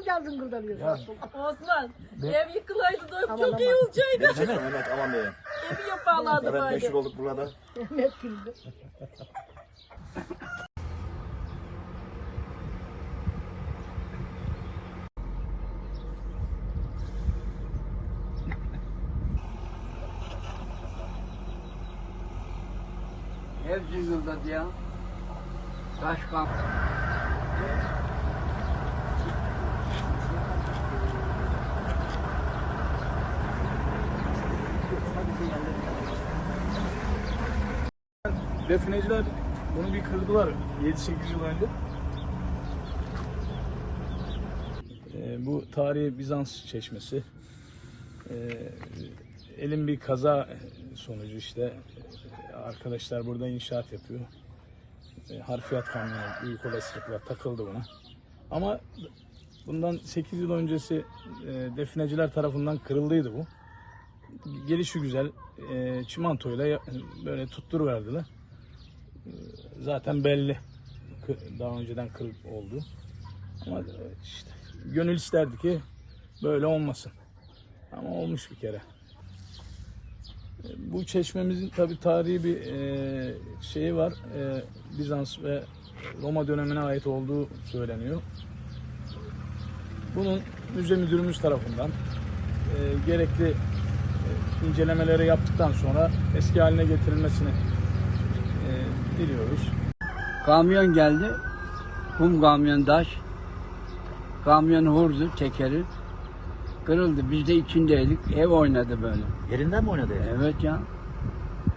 güzel zıngıldalıyorsun. Ya. Osman ev yıkılaydı da Aman, çok iyi aman. olacaktı. Mehmet, Mehmet aman diyeyim. Evi yaparlardı Evet böyle. meşhur olduk burada. Mehmet güldü. Ev cızıldadı ya. Taş Defineciler bunu bir kırdılar 7-8 yıl önce. Ee, bu tarihi Bizans çeşmesi. Ee, elin bir kaza sonucu işte e, arkadaşlar burada inşaat yapıyor. E, harfiyat kamyonu büyük olasılıkla takıldı buna. Ama bundan 8 yıl öncesi e, defineciler tarafından kırıldıydı bu. Gelişi güzel e, çimentoyla böyle tuttur verdiler. Zaten belli daha önceden kırık oldu. Ama işte gönül isterdi ki böyle olmasın. Ama olmuş bir kere. E, Bu çeşmemizin tabi tarihi bir e, şeyi var. E, Bizans ve Roma dönemine ait olduğu söyleniyor. Bunun müze müdürümüz tarafından e, gerekli e, incelemeleri yaptıktan sonra eski haline getirilmesini e, diliyoruz. Kamyon geldi. Kum kamyon taş. Kamyon hurdu tekeri. Kırıldı. Biz de içindeydik. Ev oynadı böyle. Yerinden mi oynadı ya? Evet ya.